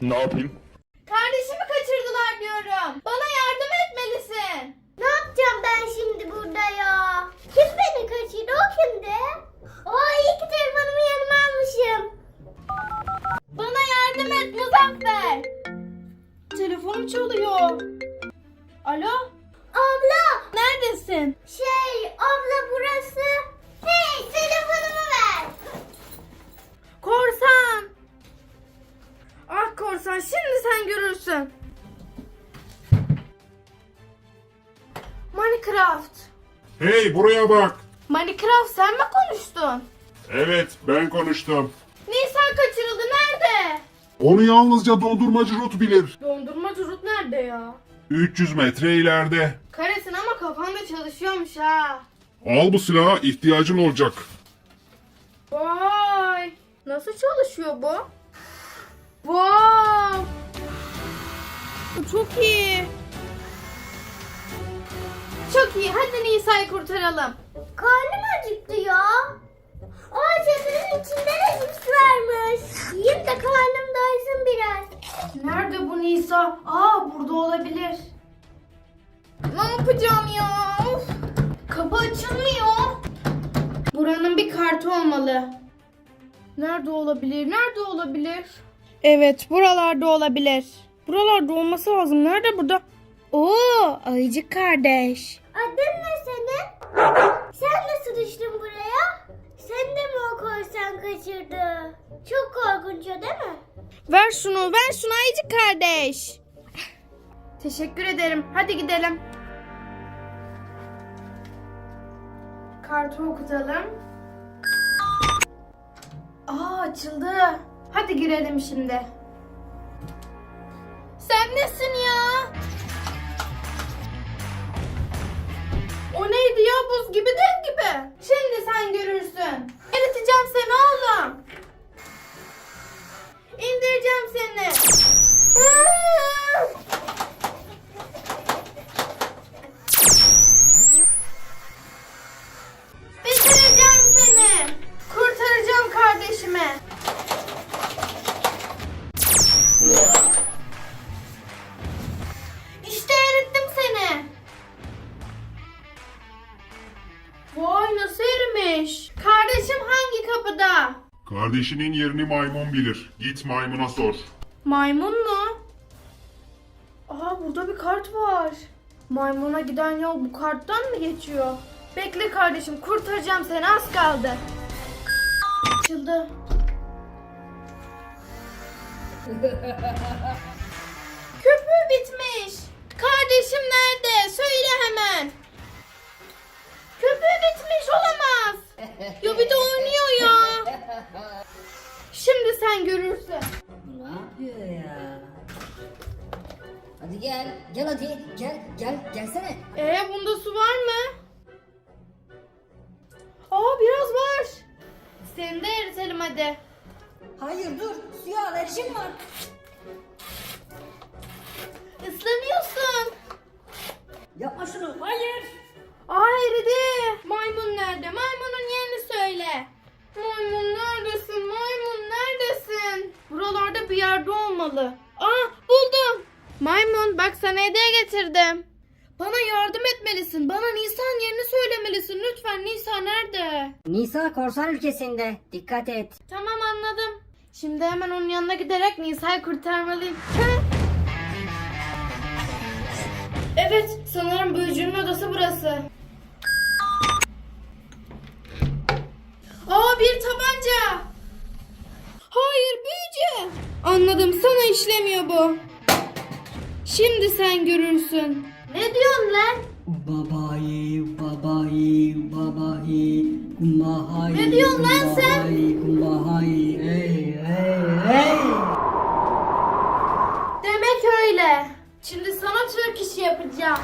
sana. Ne Hey buraya bak. Minecraft sen mi konuştun? Evet ben konuştum. Nisan kaçırıldı nerede? Onu yalnızca dondurmacı Rut bilir. Dondurmacı Ruth nerede ya? 300 metre ileride. Karesin ama kafanda çalışıyormuş ha. Al bu silahı ihtiyacın olacak. Vay. Nasıl çalışıyor bu? Wow. Bu çok iyi. Çok iyi. Hadi Nisa'yı kurtaralım. Karnım acıktı ya. Aa çadırın içinde de cips varmış. Yiyeyim de karnım doysun biraz. Nerede bu Nisa? Aa burada olabilir. Ne yapacağım ya? Of. Kapı açılmıyor. Buranın bir kartı olmalı. Nerede olabilir? Nerede olabilir? Evet, buralarda olabilir. Buralarda olması lazım. Nerede burada? Oo, ayıcık kardeş. Adın ne senin? Sen nasıl düştün buraya? Sen de mi o korsan kaçırdı? Çok korkunç o değil mi? Ver şunu, ver şunu ayıcık kardeş. Teşekkür ederim. Hadi gidelim. Kartı okutalım. Aa açıldı. Hadi girelim şimdi. Sen nesin Şimdi sen görürsün. Eriteceğim seni oğlum. İndireceğim seni. Kardeşinin yerini maymun bilir. Git maymuna sor. Maymun mu? Aa burada bir kart var. Maymuna giden yol bu karttan mı geçiyor? Bekle kardeşim kurtaracağım seni az kaldı. Açıldı. Köpüğü bitmiş. Kardeşim nerede? Söyle hemen. Köpüğü bitmiş olamaz. Ya bir de oynuyor ya. Şimdi sen görürsün. Ne yapıyor ya? Hadi gel, gel hadi, gel, gel, gelsene. Ee bunda su var mı? Aa biraz var. Seni de eritelim hadi. Hayır dur, suya alerjim var. Islanıyorsun. Yapma şunu, hayır. Aa eridi. Maymun nerede? Maymunun yerini söyle. Maymun neredesin? Maymun neredesin? Buralarda bir yerde olmalı. Aa buldum. Maymun bak sana hediye getirdim. Bana yardım etmelisin. Bana Nisan yerini söylemelisin. Lütfen Nisa nerede? Nisa korsan ülkesinde, dikkat et. Tamam anladım. Şimdi hemen onun yanına giderek Nisa'yı kurtarmalıyım. evet, sanırım büyücünün odası burası. Aa bir tabanca. Hayır büyücü. Anladım sana işlemiyor bu. Şimdi sen görürsün. Ne diyorsun lan? Babayı, babayı, babayı, kumbahayı. Ne diyorsun lan sen? Kumbahayı, kumbahayı, hey, hey, hey. Demek öyle. Şimdi sana Türk işi yapacağım.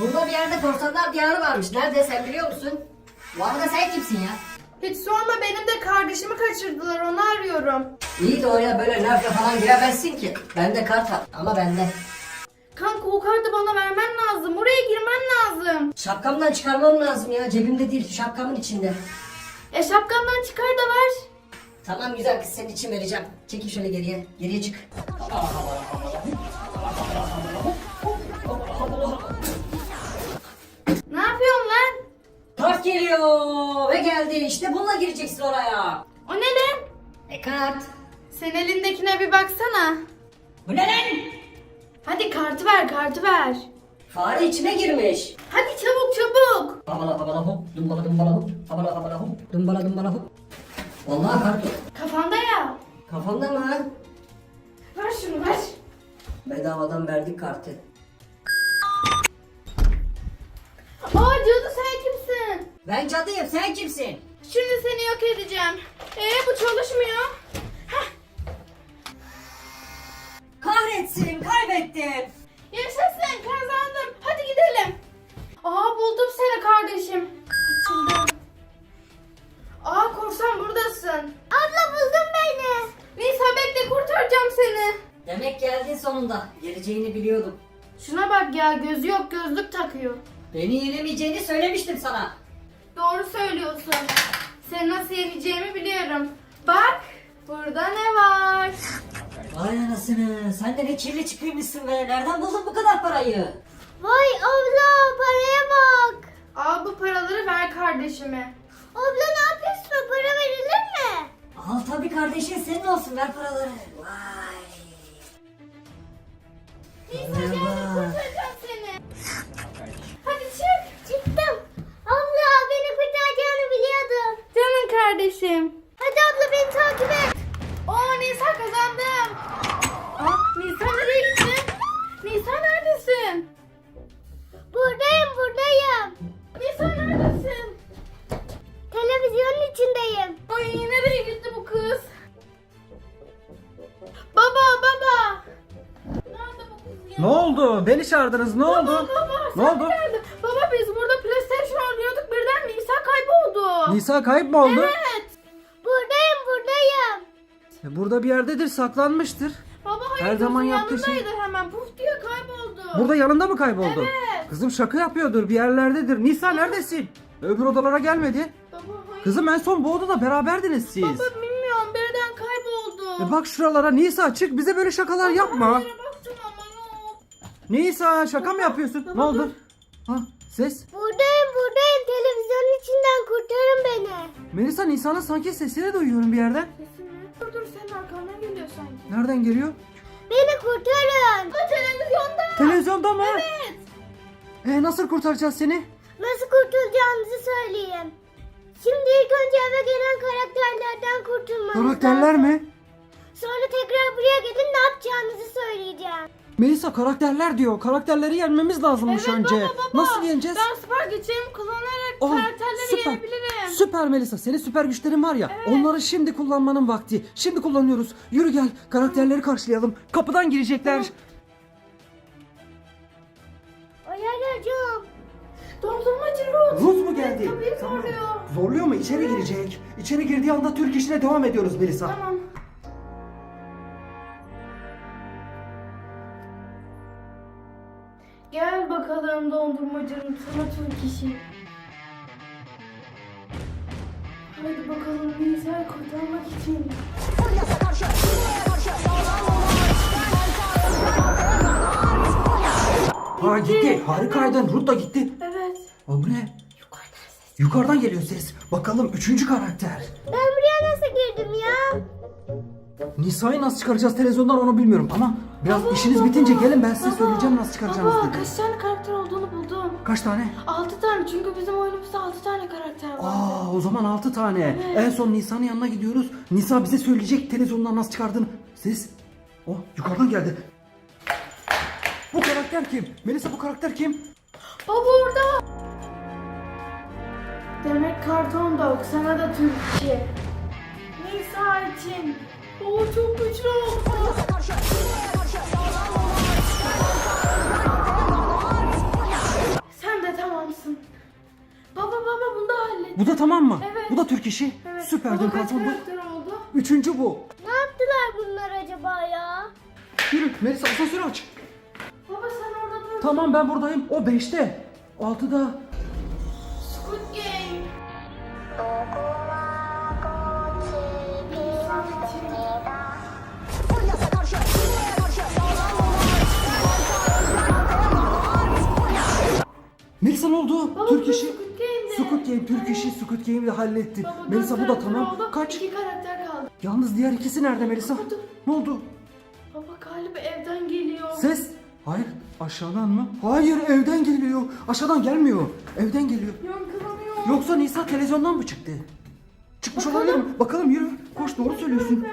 Burada bir yerde korsanlar diyarı varmış. Nerede sen biliyor musun? Bu arada sen kimsin ya? Hiç sorma benim de kardeşimi kaçırdılar onu arıyorum. İyi de oraya böyle nerfle falan giremezsin ki. Bende kart var ama bende. Kanka o kartı bana vermen lazım. Oraya girmen lazım. Şapkamdan çıkarmam lazım ya. Cebimde değil şapkamın içinde. E şapkandan çıkar da ver. Tamam güzel kız senin için vereceğim. Çekil şöyle geriye. Geriye çık. Ne Kart geliyor ve geldi. İşte bununla gireceksin oraya. O ne lan? E kart. Sen elindekine bir baksana. Bu ne lan? Hadi kartı ver kartı ver. Fare içine girmiş. Hadi çabuk çabuk. Babala babala hop, dumbala dumbala hop, babala babala hop, dumbala dumbala hop. Vallahi kart yok. Kafanda ya. Kafamda mı? Ver şunu ver. Bedavadan verdik kartı. Ben cadıyım sen kimsin? Şimdi seni yok edeceğim. Ee bu çalışmıyor. Kahretsin kaybettim. Yaşasın kazandım. Hadi gidelim. Aa buldum seni kardeşim. Kaçıldım. Aa korsan buradasın. Abla buldun beni. Nisa bekle kurtaracağım seni. Demek geldin sonunda. Geleceğini biliyordum. Şuna bak ya gözü yok gözlük takıyor. Beni yenemeyeceğini söylemiştim sana. Doğru söylüyorsun. Seni nasıl yeneceğimi biliyorum. Bak burada ne var? Vay anasını sen de ne kirli çıkıymışsın be. Nereden buldun bu kadar parayı? Vay abla paraya bak. Al bu paraları ver kardeşime. Abla ne yapıyorsun? Para verilir mi? Al tabii kardeşin senin olsun ver paraları. Vay. Nisa gel Merhaba. kurtaracağım seni. Hadi çık. Çıktım. Abla beni kurtaracağını biliyordum. Canım kardeşim. Hadi abla beni takip et. Oo Nisa kazandım. Aa, Nisa nereye gitti? Nisa neredesin? Buradayım buradayım. Nisa neredesin? Televizyonun içindeyim. Ay nereye gitti bu kız? Baba baba. Nerede bu kız ya? Ne oldu? Beni çağırdınız. Ne oldu? Baba Ne sen oldu? geldin. Baba biz burada PlayStation oynuyorduk birden Nisa kayboldu. Nisa kayıp mı oldu? Evet. Buradayım buradayım. E, Burada bir yerdedir, saklanmıştır. Baba hayır Her zaman gözün yaptığı şey- yanındaydı hemen puf diye kayboldu. Burada yanında mı kayboldu? Evet. Kızım şaka yapıyordur, bir yerlerdedir. Nisa neredesin? Öbür odalara gelmedi. Baba hayır. Kızım en son bu odada beraberdiniz siz. Baba bilmiyorum birden kayboldu. E bak şuralara Nisa çık bize böyle şakalar yapma. Her yere baktım ama yok. Nisa şaka mı yapıyorsun? Ne oldu? Ha ses. Buradayım. Kurtarın beni. Melisa Nisa'nın sanki sesini duyuyorum bir yerden. Sesi mi? Dur dur senin arkandan geliyor sanki. Nereden geliyor? Beni kurtarın. Bu televizyonda. Televizyonda mı? Evet. E, nasıl kurtaracağız seni? Nasıl kurtulacağınızı söyleyin. Şimdi ilk önce eve gelen karakterlerden kurtulmanız Karakterler lazım. mi? Sonra tekrar buraya gelin ne yapacağınızı söyleyeceğim. Melisa karakterler diyor. Karakterleri yenmemiz lazımmış Evet önce. baba baba. Nasıl yeneceğiz? Ben süper güçlerimi kullanarak Oh, karakterleri süper. yenebilirim. Süper Melisa. Senin süper güçlerin var ya. Onları şimdi kullanmanın vakti. Şimdi kullanıyoruz. Yürü gel. Karakterleri karşılayalım. Kapıdan girecekler. Ayarlayacağım. Dondurmacı Ruth. Rus mu geldi? Tabii zorluyor. Zorluyor mu? İçeri girecek. İçeri girdiği anda Türk işine devam ediyoruz Melisa. Tamam. Bakalım dondurmacının sana Türk işi. Hadi bakalım Nisa'yı kurtarmak için. Ha gitti. Harikaydın. Ruth da gitti. Evet. O bu ne? Yukarıdan geliyor ses. Bakalım üçüncü karakter. Ben buraya nasıl girdim ya? Nisa'yı nasıl çıkaracağız televizyondan onu bilmiyorum ama biraz Baba, işiniz baba, bitince gelin ben size baba, söyleyeceğim nasıl çıkaracağınızı Baba dedi. kaç tane karakter olduğunu buldum. Kaç tane? 6 tane çünkü bizim oyunumuzda 6 tane karakter var. Aa o zaman 6 tane. Evet. En son Nisa'nın yanına gidiyoruz. Nisa bize söyleyecek televizyondan nasıl çıkardığını. Ses. Oh yukarıdan geldi. Bu karakter kim? Melisa bu karakter kim? Baba orada. Demek karton dog sana da Türkçe. Nisa için. O çok güçlü oldu. Sen de tamamsın. Baba baba bunu da hallettim. Bu da tamam mı? Evet. Bu da Türk işi. Evet. Süper Baba dön kaç karakter oldu? Üçüncü bu. Ne yaptılar bunlar acaba ya? Yürü Melisa asansörü aç. Baba sen orada dur. Tamam ben buradayım. O beşte. Altıda. Squid Game. Melisa ne oldu? Baba Türk işi. Squid Game, Türk işi, Squid Game'i de halletti. Baba, Melisa bu da tamam. oldu. Kaç? İki karakter kaldı. Yalnız diğer ikisi nerede Melisa? Dur. Ne oldu? Baba galiba evden geliyor. Ses. Hayır. Aşağıdan mı? Hayır evden geliyor. Aşağıdan gelmiyor. Evden geliyor. Yankılanıyor. Yoksa Nisa televizyondan mı çıktı? Çıkmış Bakalım. olabilir mi? Bakalım yürü. Koş doğru söylüyorsun.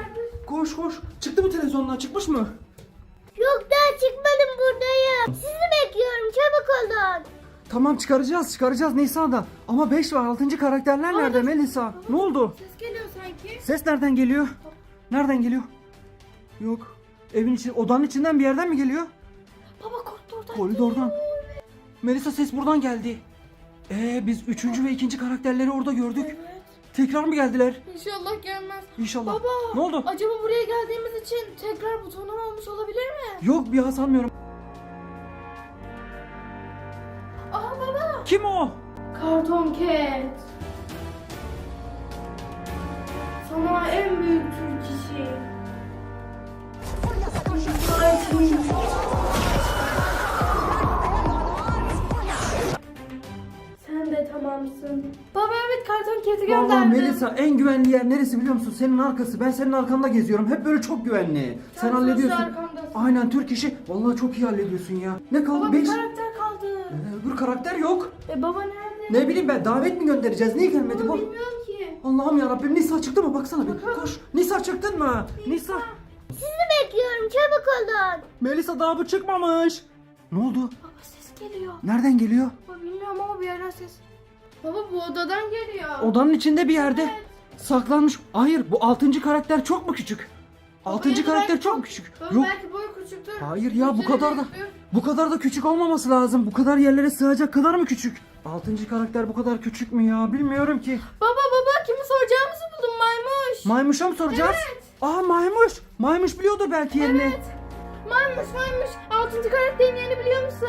Koş koş. Çıktı mı televizyondan? Çıkmış mı? Yok daha çıkmadım buradayım. Sizi bekliyorum çabuk olun. Tamam çıkaracağız çıkaracağız Nisa'da. Ama 5 ve 6. karakterler nerede Melisa? Ne oldu? Ses geliyor sanki. Ses nereden geliyor? Nereden geliyor? Yok. Evin için, odanın içinden bir yerden mi geliyor? Baba koridordan. Koridordan. Melisa ses buradan geldi. Ee biz üçüncü ve ikinci karakterleri orada gördük. Evet. Tekrar mı geldiler? İnşallah gelmez. İnşallah. Baba. Ne oldu? Acaba buraya geldiğimiz için tekrar butonum olmuş olabilir mi? Yok bir sanmıyorum. Kim o? Karton Cat. Sana en büyük Türk işi. Sen de tamamsın. Baba evet Karton Vallahi gönderdim. Melisa en güvenli yer neresi biliyor musun? Senin arkası. Ben senin arkanda geziyorum. Hep böyle çok güvenli. Sen hallediyorsun. sonuçta arkamdasın. Aynen Türk işi. Vallahi çok iyi hallediyorsun ya. Ne kaldı? Baba bir Beş. karakter karakter yok. E baba nerede? Ne bileyim ben davet mi göndereceğiz? Niye gelmedi Baba bu? bilmiyorum ki. Allah'ım ya Rabbim Nisa çıktı mı? Baksana bir. Koş. Nisa çıktın mı? Nisa. Sizi bekliyorum çabuk olun. Melisa daha bu çıkmamış. Ne oldu? Baba ses geliyor. Nereden geliyor? Baba bilmiyorum ama bir yerden ses. Baba bu odadan geliyor. Odanın içinde bir yerde. Evet. Saklanmış. Hayır bu altıncı karakter çok mu küçük? Altıncı karakter çok küçük? Baba Yok. belki boyu küçüktür. Hayır ya, bu kadar da- büyüktür. Bu kadar da küçük olmaması lazım. Bu kadar yerlere sığacak kadar mı küçük? Altıncı karakter bu kadar küçük mü ya? Bilmiyorum ki. Baba baba kimi soracağımızı buldum maymuş. Maymuş'a mı soracağız? Evet. Aa maymuş. Maymuş biliyordur belki yerini. Evet. Maymuş maymuş. Altıncı karakterin yerini biliyor musun?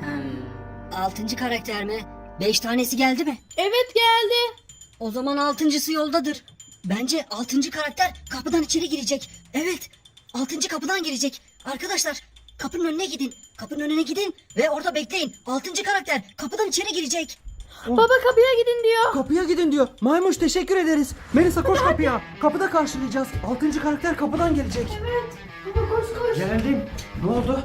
Hmm, altıncı karakter mi? Beş tanesi geldi mi? Evet geldi. O zaman altıncısı yoldadır. Bence altıncı karakter kapıdan içeri girecek. Evet, altıncı kapıdan girecek. Arkadaşlar, kapının önüne gidin. Kapının önüne gidin ve orada bekleyin. Altıncı karakter kapıdan içeri girecek. Oh. Baba kapıya gidin diyor. Kapıya gidin diyor. Maymuş teşekkür ederiz. Melisa koş kapıya. Kapıda karşılayacağız. Altıncı karakter kapıdan gelecek. Evet. Baba koş koş. Geldim. Ne oldu?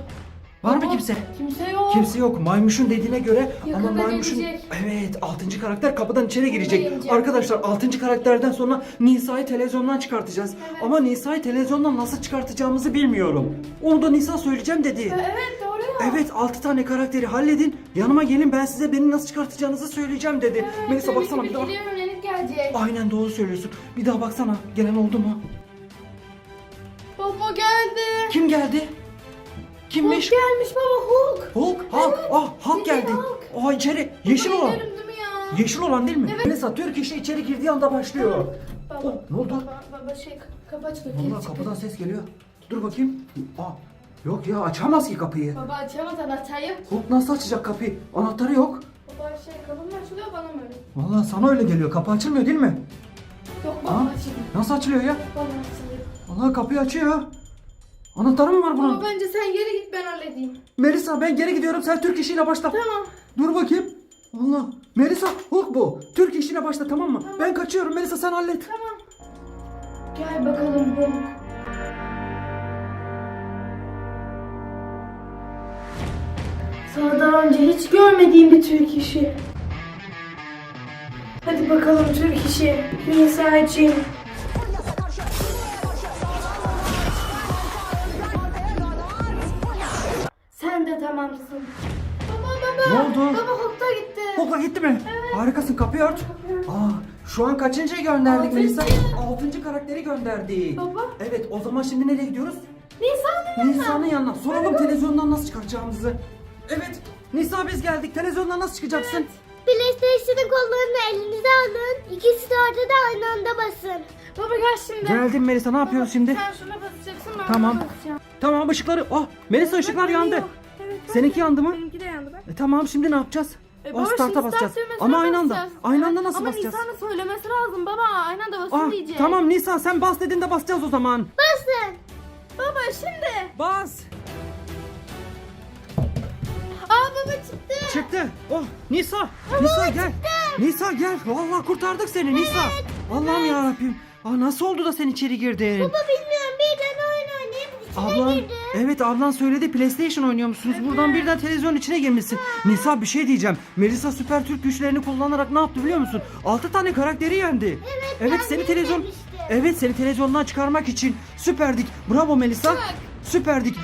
Var mı kimse? Kimse yok. Kimse yok. Maymuş'un dediğine göre Yakında ama Maymuş'un gelecek. evet 6. karakter kapıdan içeri girecek. gelecek. Arkadaşlar 6. karakterden sonra Nisa'yı televizyondan çıkartacağız. Ama Nisa'yı televizyondan nasıl çıkartacağımızı bilmiyorum. Onu da Nisa söyleyeceğim dedi. Evet doğru ya. Evet 6 tane karakteri halledin. Yanıma gelin ben size beni nasıl çıkartacağınızı söyleyeceğim dedi. Melisa Demek baksana bir daha. yönelik gelecek. Aynen doğru söylüyorsun. Bir daha baksana. Gelen oldu mu? Baba geldi. Kim geldi? Hulk Kimmiş? gelmiş baba Hulk. Hulk. Hulk. Ah Hulk bildiğin geldi. Hulk. Aa içeri. Yeşil olan. değil mi ya? Yeşil olan değil mi? Melisa Türk işi içeri girdiği anda başlıyor. Baba, Oh, ne oldu? Baba, baba şey kapı aç bakayım. Vallahi kapıdan ses geliyor. Dur bakayım. Aa, yok ya açamaz ki kapıyı. Baba açamaz anahtar yok. Hulk nasıl açacak kapıyı? Anahtarı yok. Baba şey kapı mı açılıyor bana mı öyle? Vallahi sana öyle geliyor. Kapı açılmıyor değil mi? Yok baba Aa, açayım. nasıl açılıyor ya? Baba açayım. Vallahi kapıyı açıyor. Anahtarı mı var bunun? Baba bence sen geri git ben halledeyim. Melisa ben geri gidiyorum. Sen Türk işiyle başla. Tamam. Dur bakayım. Allah. Melisa Hulk bu. Türk işine başla tamam mı? Ben kaçıyorum. Melisa sen hallet. Tamam. Gel bakalım Hulk. Sana daha önce hiç görmediğim bir Türk işi. Hadi bakalım Türk işi. Nisa Sen de tamamsın. Baba baba. Ne oldu? Baba Hulk da gitti. Hulk'a gitti mi? Harikasın kapıyı ört. Aa, şu an kaçıncıyı gönderdik Altıncı. Melisa? Altıncı karakteri gönderdik. Baba. Evet o zaman şimdi nereye gidiyoruz? Nisa'nın yanına. Nisa'nın yanına. Soralım televizyondan nasıl çıkaracağımızı. Evet Nisa biz geldik. Televizyondan nasıl çıkacaksın? PlayStation'ın kollarını elinize alın. İki startı da aynı anda basın. Baba gel şimdi. Geldim Melisa ne yapıyoruz şimdi? Sen şuna basacaksın ben Tamam. buna basacağım. Tamam ışıkları. Oh Melisa ışıklar yandı. Yanıyor. Seninki yandı mı? Benimki de yandı bak. E, tamam şimdi ne yapacağız? E, o baba, start'a şimdi basacağız. start düğmesine Ama aynı anda. basacağız. Aynı anda nasıl ama basacağız? Nisan'ın söylemesi lazım baba. Aynı anda basın Ah, diyecek. tamam Nisa sen bas dediğinde basacağız o zaman. Basın. Baba şimdi. Bas. Aa baba çıktı. Çıktı. Oh Nisa. Nisa gel. Nisa gel. Vallahi kurtardık seni Nisa. Allah'ım ya Rabbim. Aa, nasıl oldu da sen içeri girdin? Baba bilmiyorum birden oyun oynayıp içine Ablan, girdim. Evet ablan söyledi PlayStation oynuyor musunuz? Buradan birden televizyon içine girmişsin. Nisa bir şey diyeceğim. Melisa süper Türk güçlerini kullanarak ne yaptı biliyor musun? 6 tane karakteri yendi. Evet, Evet ben seni televizyon izlemiştim. Evet seni televizyondan çıkarmak için süperdik. Bravo Melisa. Süperdik.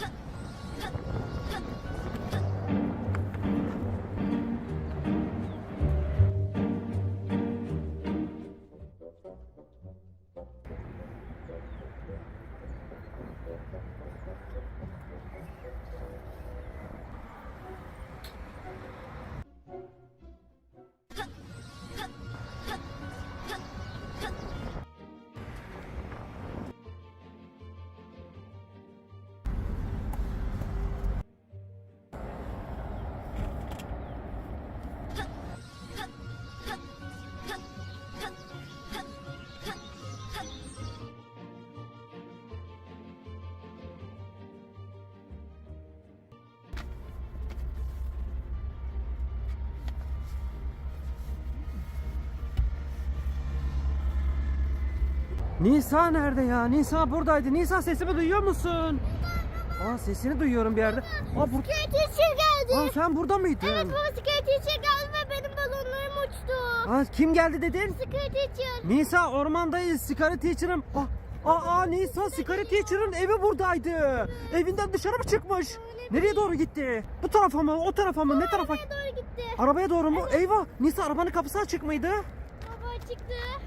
Ha! Nisa nerede ya? Nisa buradaydı. Nisa sesimi duyuyor musun? Aa sesini duyuyorum bir yerde. Aa, bur geldi. Aa sen burada mıydın? Evet baba için geldi ve benim balonlarım uçtu. Aa, kim geldi dedin? İçin. Nisa ormandayız. Sikari Teacher'ım. Aa, aa, aa Nisa Teacher'ın evi buradaydı. Evinden dışarı mı çıkmış? Nereye doğru gitti? Bu tarafa mı? O tarafa mı? Ne tarafa? Arabaya doğru gitti. Arabaya doğru mu? Eyvah! Nisa arabanın kapısı açık mıydı?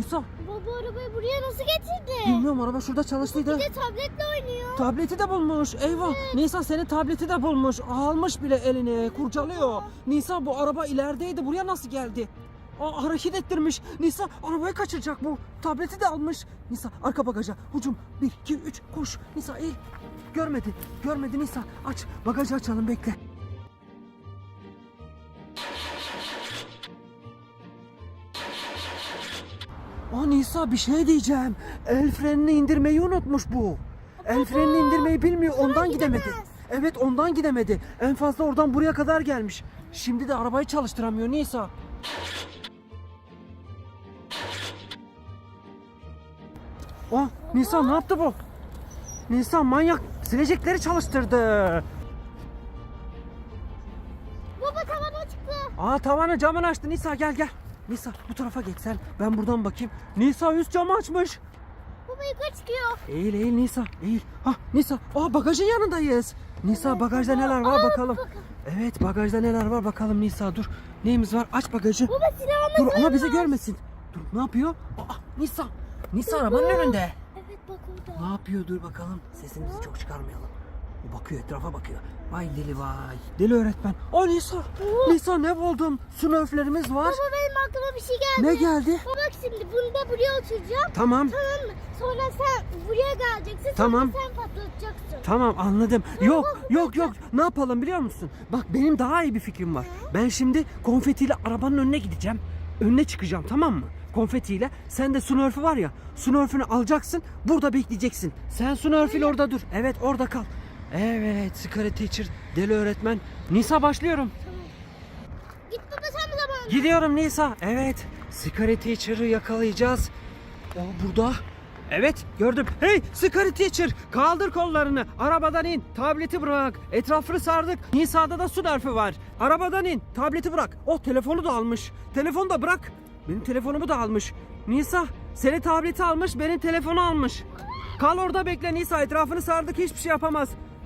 Musa Baba arabayı buraya nasıl getirdi? bilmiyorum araba şurada çalıştıydı. Bir de tabletle oynuyor. Tableti de bulmuş. Eyvah. Nisa senin tableti de bulmuş. Almış bile eline. Kurcalıyor. Nisa bu araba ilerideydi. Buraya nasıl geldi? Aa, hareket ettirmiş. Nisa arabayı kaçıracak bu. Tableti de almış. Nisa arka bagaja. Hucum. 1, 2, 3 koş. Nisa eğil. Görmedi. Görmedi Nisa. Aç. Bagajı açalım bekle. Aa Nisa bir şey diyeceğim. El frenini indirmeyi unutmuş bu. El frenini indirmeyi bilmiyor ondan gidemedi. Evet ondan gidemedi. En fazla oradan buraya kadar gelmiş. Şimdi de arabayı çalıştıramıyor Nisa. Oh Nisa ne yaptı bu? Nisa manyak silecekleri çalıştırdı. Baba tavana çıktı. Aa tavanı camını açtı Nisa gel gel. Nisa bu tarafa geç sen. Ben buradan bakayım. Nisa üst camı açmış. Baba yukarı çıkıyor. Eğil eğil Nisa eğil. Ha Nisa aa bagajın yanındayız. Nisa bagajda neler var bakalım. Evet bagajda neler var bakalım Nisa dur. Neyimiz var aç bagajı. Baba silahını Dur ama bizi görmesin. Dur ne yapıyor? Aa Nisa. Nisa arabanın önünde. Evet bak orada. Ne yapıyor dur bakalım. Sesimizi çok çıkarmayalım. O bakıyor etrafa bakıyor. Vay deli vay. Deli öğretmen. Aa Nisa. Nisa ne buldum? Smurflerimiz var. Baba benim aklıma bir şey geldi. Ne geldi? Baba bak şimdi bunu da buraya oturacağım. Tamam. Tamam mı? Sonra sen buraya geleceksin. Tamam. Sonra sen patlatacaksın. Tamam anladım. Yok yok yok. Ne yapalım biliyor musun? Bak benim daha iyi bir fikrim var. Ben şimdi konfetiyle arabanın önüne gideceğim. Önüne çıkacağım tamam mı? Konfetiyle. Sen de Smurf'ü var ya. Smurf'ünü alacaksın. Burada bekleyeceksin. Sen Smurf'üyle orada dur. Evet orada kal. Evet Secret Teacher. Deli öğretmen. Nisa başlıyorum. Git baba sen bu zaman. Gidiyorum Nisa. Evet. Secret Teacher'ı yakalayacağız. O burada. Evet gördüm. Hey Secret Teacher kaldır kollarını. Arabadan in. Tableti bırak. Etrafını sardık. Nisa'da da su nerfü var. Arabadan in. Tableti bırak. Oh telefonu da almış. Telefonu da bırak. Benim telefonumu da almış. Nisa seni tableti almış benim telefonu almış. Kal orada bekle Nisa etrafını sardık hiçbir şey yapamaz.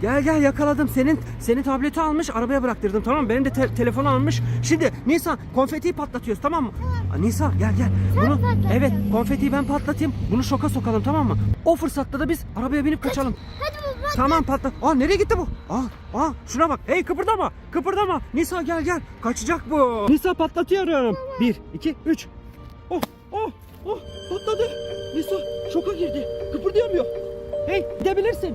Gel gel yakaladım. Senin senin tableti almış arabaya bıraktırdım tamam mı? Benim de te- telefonu almış. Şimdi Nisa konfetiyi patlatıyoruz tamam mı? Aa, Nisa gel gel. Bunu patlatacaksın. evet konfetiyi ben patlatayım. Bunu şoka sokalım tamam mı? O fırsatta da biz arabaya binip kaçalım. Hadi baba. Tamam patla. Aa nereye gitti bu? Aa, aa şuna bak. Hey kıpırdama. Kıpırdama. Nisa gel gel. Kaçacak bu. Nisa patlatıyorum. Bir, iki, üç. Oh, oh, oh patladı. Nisa şoka girdi. Kıpırdayamıyor. Hey gidebilirsin.